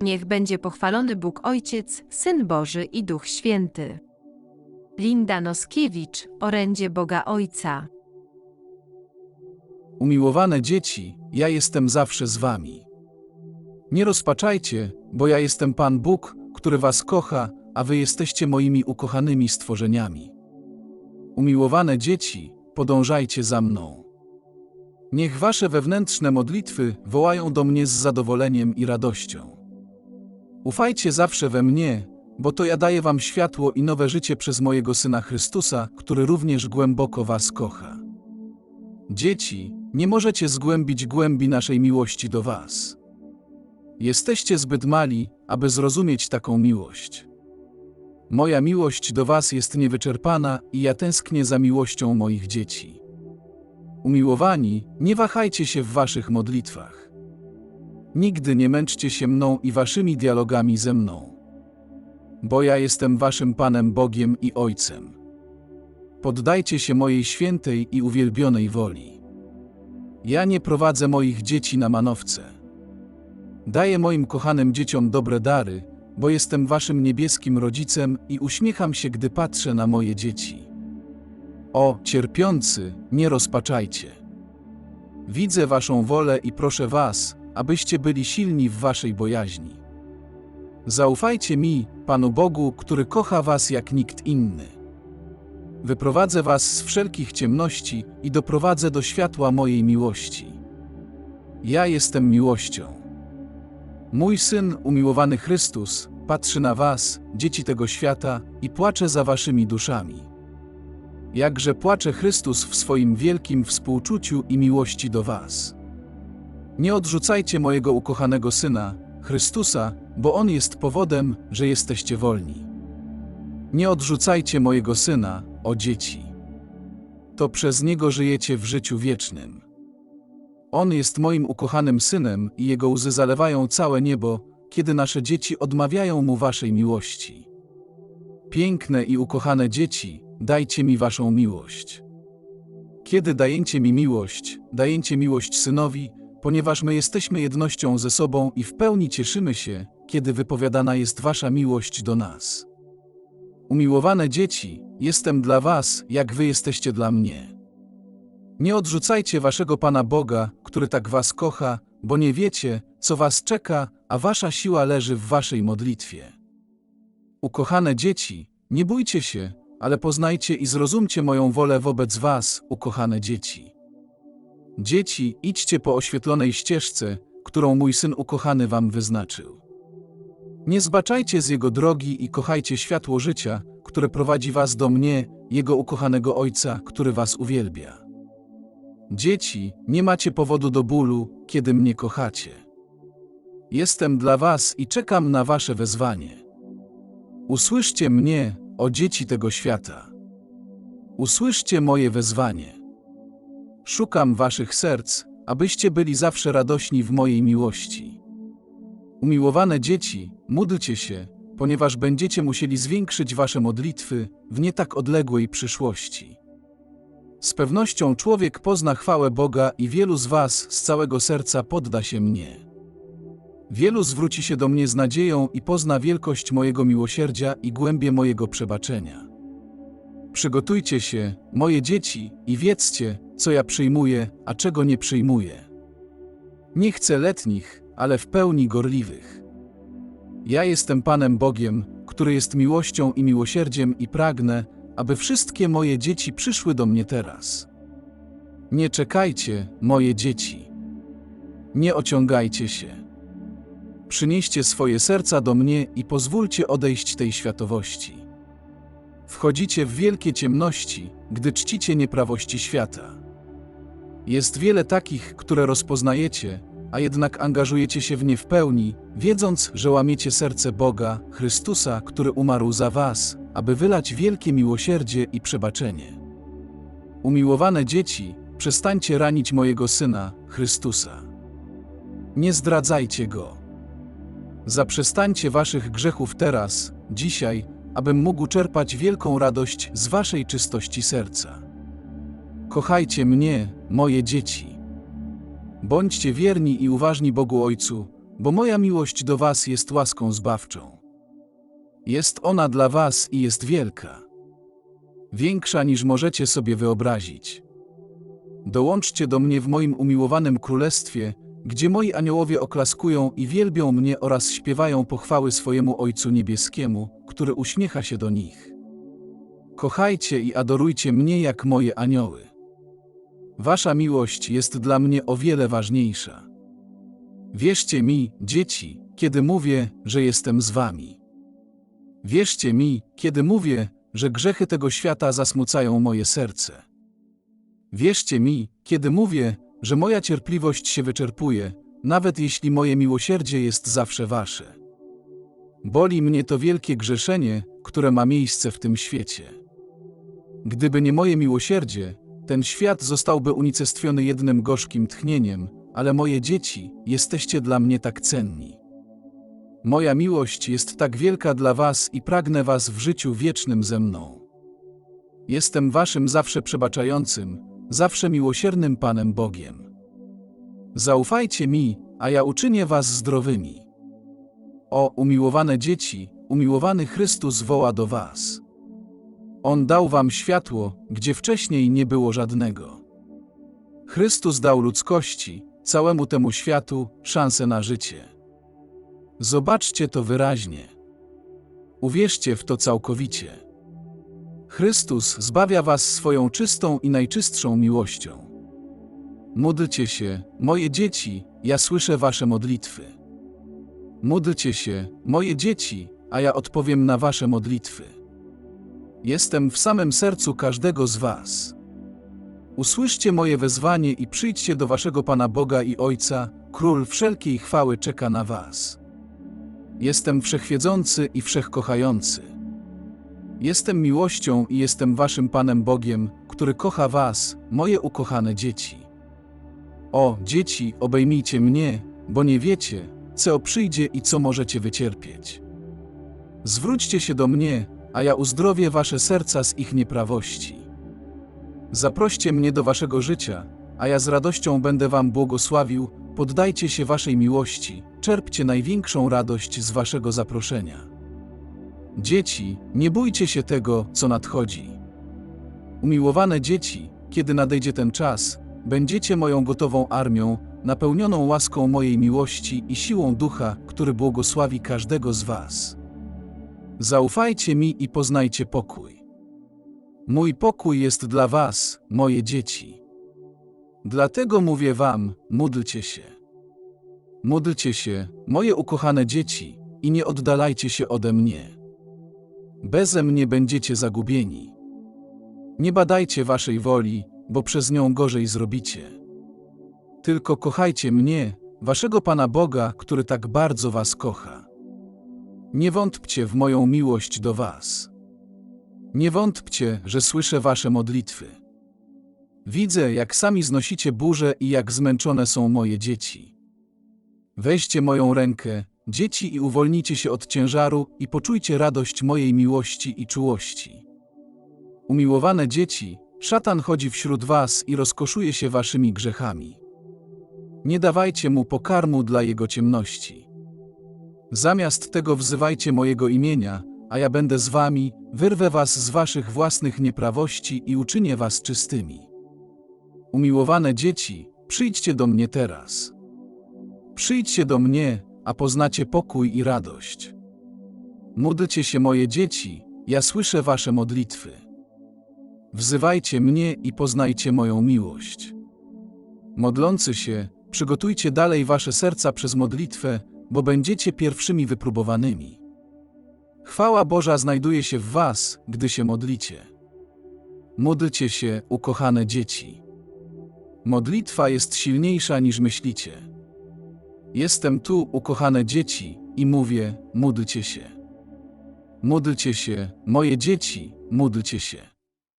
Niech będzie pochwalony Bóg Ojciec, Syn Boży i Duch Święty. Linda Noskiewicz, orędzie Boga Ojca. Umiłowane dzieci, ja jestem zawsze z wami. Nie rozpaczajcie, bo ja jestem Pan Bóg, który was kocha, a wy jesteście moimi ukochanymi stworzeniami. Umiłowane dzieci, podążajcie za mną. Niech wasze wewnętrzne modlitwy wołają do mnie z zadowoleniem i radością. Ufajcie zawsze we mnie, bo to ja daję wam światło i nowe życie przez mojego Syna Chrystusa, który również głęboko was kocha. Dzieci, nie możecie zgłębić głębi naszej miłości do was. Jesteście zbyt mali, aby zrozumieć taką miłość. Moja miłość do was jest niewyczerpana i ja tęsknię za miłością moich dzieci. Umiłowani, nie wahajcie się w waszych modlitwach. Nigdy nie męczcie się mną i waszymi dialogami ze mną. Bo ja jestem waszym Panem Bogiem i Ojcem. Poddajcie się mojej świętej i uwielbionej woli. Ja nie prowadzę moich dzieci na manowce. Daję moim kochanym dzieciom dobre dary, bo jestem waszym niebieskim rodzicem i uśmiecham się, gdy patrzę na moje dzieci. O, cierpiący, nie rozpaczajcie. Widzę waszą wolę i proszę was, abyście byli silni w waszej bojaźni. Zaufajcie mi, Panu Bogu, który kocha was jak nikt inny. Wyprowadzę was z wszelkich ciemności i doprowadzę do światła mojej miłości. Ja jestem miłością. Mój syn, umiłowany Chrystus, patrzy na was, dzieci tego świata, i płacze za waszymi duszami. Jakże płacze Chrystus w swoim wielkim współczuciu i miłości do was. Nie odrzucajcie mojego ukochanego syna, Chrystusa, bo on jest powodem, że jesteście wolni. Nie odrzucajcie mojego syna, o dzieci. To przez niego żyjecie w życiu wiecznym. On jest moim ukochanym synem i jego łzy zalewają całe niebo, kiedy nasze dzieci odmawiają mu waszej miłości. Piękne i ukochane dzieci, dajcie mi waszą miłość. Kiedy dajecie mi miłość, dajecie miłość synowi, ponieważ my jesteśmy jednością ze sobą i w pełni cieszymy się, kiedy wypowiadana jest wasza miłość do nas. Umiłowane dzieci, jestem dla was, jak wy jesteście dla mnie. Nie odrzucajcie waszego Pana Boga, który tak was kocha, bo nie wiecie, co was czeka, a wasza siła leży w waszej modlitwie. Ukochane dzieci, nie bójcie się, ale poznajcie i zrozumcie moją wolę wobec was, ukochane dzieci. Dzieci, idźcie po oświetlonej ścieżce, którą mój syn ukochany wam wyznaczył. Nie zbaczajcie z jego drogi i kochajcie światło życia, które prowadzi was do mnie, jego ukochanego ojca, który was uwielbia. Dzieci, nie macie powodu do bólu, kiedy mnie kochacie. Jestem dla was i czekam na wasze wezwanie. Usłyszcie mnie, o dzieci tego świata. Usłyszcie moje wezwanie. Szukam waszych serc, abyście byli zawsze radośni w mojej miłości. Umiłowane dzieci, módlcie się, ponieważ będziecie musieli zwiększyć wasze modlitwy w nie tak odległej przyszłości. Z pewnością człowiek pozna chwałę Boga i wielu z was z całego serca podda się mnie. Wielu zwróci się do mnie z nadzieją i pozna wielkość mojego miłosierdzia i głębie mojego przebaczenia. Przygotujcie się, moje dzieci, i wiedzcie, co ja przyjmuję, a czego nie przyjmuję. Nie chcę letnich, ale w pełni gorliwych. Ja jestem Panem Bogiem, który jest miłością i miłosierdziem i pragnę, aby wszystkie moje dzieci przyszły do mnie teraz. Nie czekajcie, moje dzieci. Nie ociągajcie się. Przynieście swoje serca do mnie i pozwólcie odejść tej światowości. Wchodzicie w wielkie ciemności, gdy czcicie nieprawości świata. Jest wiele takich, które rozpoznajecie, a jednak angażujecie się w nie w pełni, wiedząc, że łamiecie serce Boga, Chrystusa, który umarł za was, aby wylać wielkie miłosierdzie i przebaczenie. Umiłowane dzieci, przestańcie ranić mojego Syna, Chrystusa. Nie zdradzajcie Go. Zaprzestańcie waszych grzechów teraz, dzisiaj, abym mógł czerpać wielką radość z waszej czystości serca. Kochajcie mnie, moje dzieci. Bądźcie wierni i uważni Bogu Ojcu, bo moja miłość do was jest łaską zbawczą. Jest ona dla was i jest wielka. Większa niż możecie sobie wyobrazić. Dołączcie do mnie w moim umiłowanym królestwie, gdzie moi aniołowie oklaskują i wielbią mnie oraz śpiewają pochwały swojemu Ojcu Niebieskiemu, który uśmiecha się do nich. Kochajcie i adorujcie mnie jak moje anioły. Wasza miłość jest dla mnie o wiele ważniejsza. Wierzcie mi, dzieci, kiedy mówię, że jestem z wami. Wierzcie mi, kiedy mówię, że grzechy tego świata zasmucają moje serce. Wierzcie mi, kiedy mówię, że moja cierpliwość się wyczerpuje, nawet jeśli moje miłosierdzie jest zawsze wasze. Boli mnie to wielkie grzeszenie, które ma miejsce w tym świecie. Gdyby nie moje miłosierdzie, ten świat zostałby unicestwiony jednym gorzkim tchnieniem, ale moje dzieci, jesteście dla mnie tak cenni. Moja miłość jest tak wielka dla was i pragnę was w życiu wiecznym ze mną. Jestem waszym zawsze przebaczającym, zawsze miłosiernym Panem Bogiem. Zaufajcie mi, a ja uczynię was zdrowymi. O, umiłowane dzieci, umiłowany Chrystus woła do was. On dał wam światło, gdzie wcześniej nie było żadnego. Chrystus dał ludzkości, całemu temu światu, szansę na życie. Zobaczcie to wyraźnie. Uwierzcie w to całkowicie. Chrystus zbawia was swoją czystą i najczystszą miłością. Módlcie się, moje dzieci, ja słyszę wasze modlitwy. Módlcie się, moje dzieci, a ja odpowiem na wasze modlitwy. Jestem w samym sercu każdego z was. Usłyszcie moje wezwanie i przyjdźcie do waszego Pana Boga i Ojca, Król wszelkiej chwały czeka na was. Jestem wszechwiedzący i wszechkochający. Jestem miłością i jestem waszym Panem Bogiem, który kocha was, moje ukochane dzieci. O, dzieci, obejmijcie mnie, bo nie wiecie, co przyjdzie i co możecie wycierpieć. Zwróćcie się do mnie, a ja uzdrowię wasze serca z ich nieprawości. Zaproście mnie do waszego życia, a ja z radością będę wam błogosławił, poddajcie się waszej miłości, czerpcie największą radość z waszego zaproszenia. Dzieci, nie bójcie się tego, co nadchodzi. Umiłowane dzieci, kiedy nadejdzie ten czas, będziecie moją gotową armią, napełnioną łaską mojej miłości i siłą ducha, który błogosławi każdego z was. Zaufajcie mi i poznajcie pokój. Mój pokój jest dla was, moje dzieci. Dlatego mówię wam, módlcie się. Módlcie się, moje ukochane dzieci, i nie oddalajcie się ode mnie. Beze mnie będziecie zagubieni. Nie badajcie waszej woli, bo przez nią gorzej zrobicie. Tylko kochajcie mnie, waszego Pana Boga, który tak bardzo was kocha. Nie wątpcie w moją miłość do was. Nie wątpcie, że słyszę wasze modlitwy. Widzę, jak sami znosicie burze i jak zmęczone są moje dzieci. Weźcie moją rękę, dzieci, i uwolnijcie się od ciężaru i poczujcie radość mojej miłości i czułości. Umiłowane dzieci, szatan chodzi wśród was i rozkoszuje się waszymi grzechami. Nie dawajcie mu pokarmu dla jego ciemności. Zamiast tego wzywajcie mojego imienia, a ja będę z wami, wyrwę was z waszych własnych nieprawości i uczynię was czystymi. Umiłowane dzieci, przyjdźcie do mnie teraz. Przyjdźcie do mnie, a poznacie pokój i radość. Módlcie się moje dzieci, ja słyszę wasze modlitwy. Wzywajcie mnie i poznajcie moją miłość. Modlący się, przygotujcie dalej wasze serca przez modlitwę, bo będziecie pierwszymi wypróbowanymi. Chwała Boża znajduje się w was, gdy się modlicie. Módlcie się, ukochane dzieci. Modlitwa jest silniejsza niż myślicie. Jestem tu, ukochane dzieci, i mówię: módlcie się. Módlcie się, moje dzieci, módlcie się.